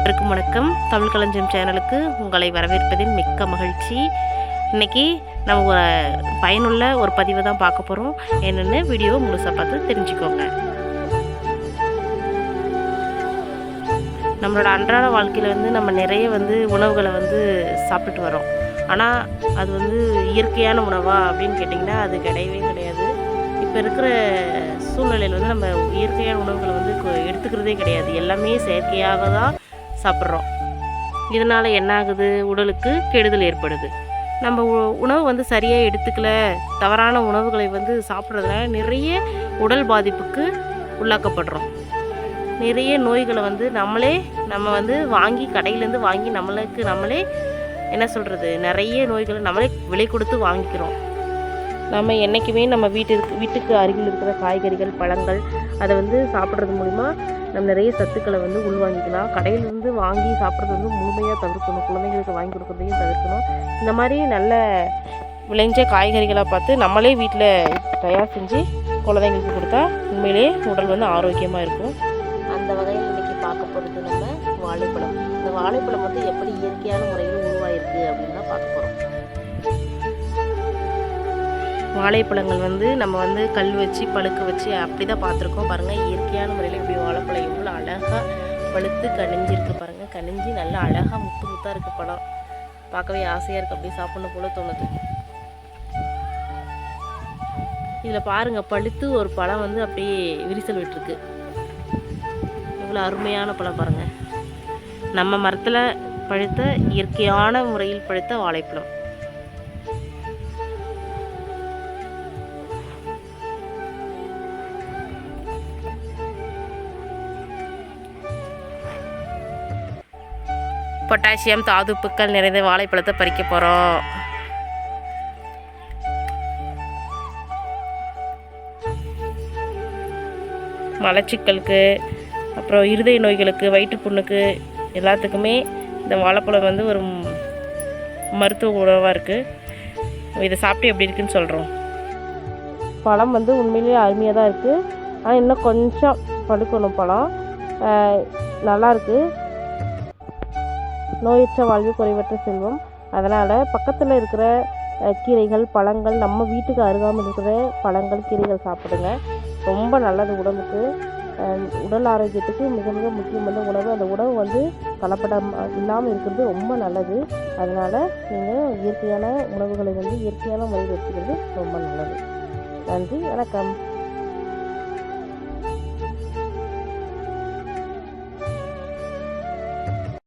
அனைவருக்கும் வணக்கம். தமிழ் களஞ்சியம் சேனலுக்கு உங்களை வரவேற்பதில் மிக்க மகிழ்ச்சி. இன்னைக்கு நம்ம ஒரு பயனுள்ள ஒரு பதிவை தான் பார்க்க போகிறோம் என்னென்னு வீடியோவை முழுசாக பார்த்து தெரிஞ்சுக்கோங்க. நம்மளோட அன்றாட வாழ்க்கையில் வந்து நம்ம நிறைய வந்து உணவுகளை வந்து சாப்பிட்டுட்டு வரோம் ஆனால் அது வந்து இயற்கையான உணவா அப்படின்னு கேட்டிங்கன்னா அது கிடையவே கிடையாது. இப்போ இருக்கிற சூழ்நிலையில் வந்து நம்ம இயற்கையான உணவுகளை வந்து எடுத்துக்கிறதே கிடையாது. எல்லாமே செயற்கையாக தான் சாப்பிட்றோம். இதனால் என்ன ஆகுது உடலுக்கு கெடுதல் ஏற்படுது. நம்ம உ- உணவு வந்து சரியாக எடுத்துக்கல. தவறான உணவுகளை வந்து சாப்பிட்றதுனால நிறைய உடல் பாதிப்புக்கு உள்ளாக்கப்படுறோம். நிறைய நோய்களை வந்து நம்மளே நம்ம வந்து வாங்கி கடையிலேருந்து வாங்கி நம்மளுக்கு நம்மளே என்ன சொல்கிறது நிறைய நோய்களை நம்மளே விலை கொடுத்து வாங்கிக்கிறோம். நம்ம என்றைக்குமே நம்ம வீட்டிற்கு வீட்டுக்கு அருகில் இருக்கிற காய்கறிகள் பழங்கள் அதை வந்து சாப்பிட்றது மூலிமா நம்ம நிறைய சத்துக்களை வந்து உள்வாங்கிக்கலாம். கடையிலேருந்து வாங்கி சாப்பிட்றது வந்து முழுமையாக தவிர்க்கணும். குழந்தைங்களுக்கு வாங்கி கொடுக்குறதையும் தவிர்க்கணும். இந்த மாதிரி நல்ல விளைஞ்ச காய்கறிகளை பார்த்து நம்மளே வீட்டில் தயார் செஞ்சு குழந்தைங்களுக்கு கொடுத்தா உண்மையிலே உடல் வந்து ஆரோக்கியமாக இருக்கும். அந்த வகையில் இன்றைக்கி பார்க்க போகிறது நம்ம வாழைப்பழம். இந்த வாழைப்பழம் வந்து எப்படி இயற்கையான முறையில் உருவாயிருக்கு அப்படின்னு தான் பார்க்க போகிறோம் வாழைப்பழங்கள் வந்து நம்ம வந்து கல் வச்சு பழுக்க வச்சு அப்படி தான் பார்த்துருக்கோம். பாருங்கள் இயற்கையான முறையில் இப்படி வாழைப்பழம் எவ்வளோ அழகாக பழுத்து கனிஞ்சிருக்கு பாருங்கள் கனிஞ்சு நல்லா அழகாக முத்து முத்தாக இருக்குது பழம். பார்க்கவே ஆசையாக இருக்குது அப்படியே சாப்பிடணும் போல தோணுது. இதில் பாருங்கள் பழுத்து ஒரு பழம் வந்து அப்படியே விரிசல் விட்டுருக்கு. இவ்வளோ அருமையான பழம் பாருங்கள் நம்ம மரத்தில் பழுத்த இயற்கையான முறையில் பழுத்த வாழைப்பழம். பொட்டாசியம் தாதுப்புக்கள் நிறைந்த வாழைப்பழத்தை பறிக்க போகிறோம் மலச்சிக்கலுக்கு அப்புறம் இருதய நோய்களுக்கு வயிற்றுப்புண்ணுக்கு எல்லாத்துக்குமே இந்த வாழைப்பழம் வந்து ஒரு மருத்துவ உணவாக இருக்குது இதை சாப்பிட்டு எப்படி இருக்குன்னு சொல்கிறோம் பழம் வந்து உண்மையிலேயே அருமையாக தான் இருக்குது ஆனால் இன்னும் கொஞ்சம் படுக்கணும் பழம். நல்லாயிருக்கு நல்லா நோயற்ற வாழ்வு குறைவற்ற செல்வம். அதனால் பக்கத்தில் இருக்கிற கீரைகள் பழங்கள் நம்ம வீட்டுக்கு அருகாமல் இருக்கிற பழங்கள் கீரைகள் சாப்பிடுங்க. ரொம்ப நல்லது உடம்புக்கு. உடல் ஆரோக்கியத்துக்கு மிக மிக முக்கியமான உணவு. அந்த உணவு வந்து கலப்படம் இல்லாமல் இருக்கிறது ரொம்ப நல்லது. அதனால் நீங்கள் இயற்கையான உணவுகளை வந்து இயற்கையான முறையில் எடுத்துக்கிறது ரொம்ப நல்லது. நன்றி வணக்கம்.